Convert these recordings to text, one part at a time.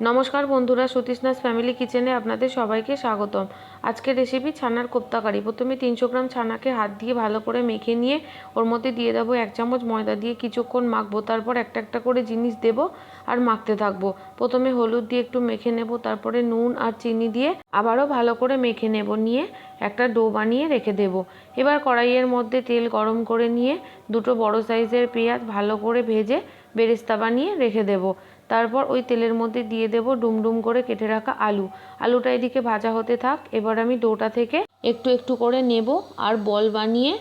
নমস্কার বন্ধুরা সতীশনাথ ফ্যামিলি কিচেনে আপনাদের সবাইকে স্বাগতম। আজকের রেসিপি ছানার কোপ্তাকারি। প্রথমে তিনশো গ্রাম ছানাকে হাত দিয়ে ভালো করে মেখে নিয়ে ওর মধ্যে দিয়ে দেবো এক চামচ ময়দা দিয়ে কিছুক্ষণ মাখবো। তারপর একটা একটা করে জিনিস দেবো আর মাখতে থাকব। প্রথমে হলুদ দিয়ে একটু মেখে নেব, তারপরে নুন আর চিনি দিয়ে আবারও ভালো করে মেখে নেব। নিয়ে একটা ডো বানিয়ে রেখে দেব। এবার কড়াইয়ের মধ্যে তেল গরম করে নিয়ে দুটো বড় সাইজের পেঁয়াজ ভালো করে ভেজে বেরেস্তা বানিয়ে রেখে দেব। তারপর ওই তেলের মধ্যে দিয়ে দেব ডুমডুম করে কেটে রাখা আলু। আলুটা এদিকে ভাজা হতে থাক, এবার আমি ডোটা থেকে একটু একটু করে নেব আর বল বানিয়ে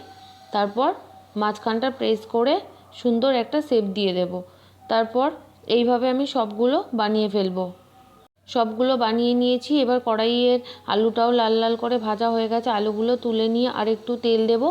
তারপর মাঝখানটা প্রেস করে সুন্দর একটা শেপ দিয়ে দেব। তারপর এইভাবে আমি সবগুলো বানিয়ে ফেলব। সবগুলো বানিয়ে নিয়েছি। এবার কড়াইয়ের আলুটাও লাল লাল করে ভাজা হয়ে গেছে। আলুগুলো তুলে নিয়ে আর একটু তেল দেব।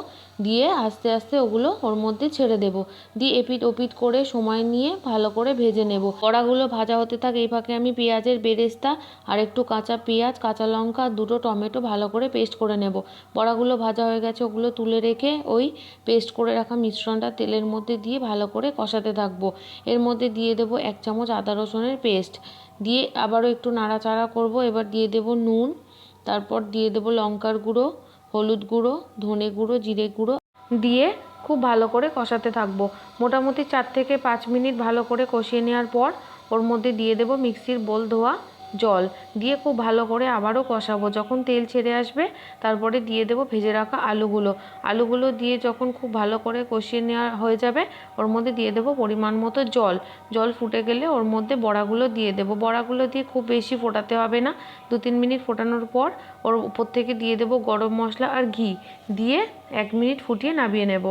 দিয়ে আস্তে আস্তে ওগুলো ওর মধ্যে ছেড়ে দেব। দিয়ে এপিট ওপিট করে সময় নিয়ে ভালো করে ভেজে নেব। কড়াগুলো ভাজা হতে থাকে, এই ফাঁকে আমি পেঁয়াজের বেরেস্তা আর একটু কাঁচা পেঁয়াজ, কাঁচা লঙ্কা, দুটো টমেটো ভালো করে পেস্ট করে নেব। বড়াগুলো ভাজা হয়ে গেছে, ওগুলো তুলে রেখে ওই পেস্ট করে রাখা মিশ্রণটা তেলের মধ্যে দিয়ে ভালো করে কষাতে থাকব। এর মধ্যে দিয়ে দেবো এক চামচ আদা রসুনের পেস্ট। দিয়ে আবারও একটু নাড়াচাড়া করব। এবার দিয়ে দেব নুন, তারপর দিয়ে দেব লঙ্কার গুঁড়ো, হলুদ গুঁড়ো, ধনে গুঁড়ো, জিরে গুঁড়ো দিয়ে খুব ভালো করে কষাতে থাকব। মোটামুটি চার থেকে পাঁচ মিনিট ভালো করে কষিয়ে নেওয়ার পর ওর মধ্যে দিয়ে দেব মিক্সির বোল ধোয়া। জল দিয়ে খুব ভালো করে আবারও কষাবো। যখন তেল ছেড়ে আসবে, তারপরে দিয়ে দেবো ভেজে রাখা আলুগুলো। আলুগুলো দিয়ে যখন খুব ভালো করে কষিয়ে নেওয়া হয়ে যাবে, ওর মধ্যে দিয়ে দেবো পরিমাণ মতো জল। জল ফুটে গেলে ওর মধ্যে বড়াগুলো দিয়ে দেবো। বড়াগুলো দিয়ে খুব বেশি ফোটাতে হবে না। দু তিন মিনিট ফোটানোর পর ওর উপর থেকে দিয়ে দেবো গরম মশলা আর ঘি। দিয়ে এক মিনিট ফুটিয়ে নামিয়ে নেব।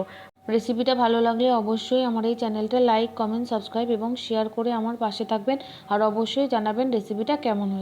রেসিপিটা ভালো লাগলে অবশ্যই আমার এই চ্যানেলটা লাইক কমেন্ট সাবস্ক্রাইব এবং শেয়ার করে আমার পাশে থাকবেন। আর অবশ্যই জানাবেন রেসিপিটা কেমন হয়েছে।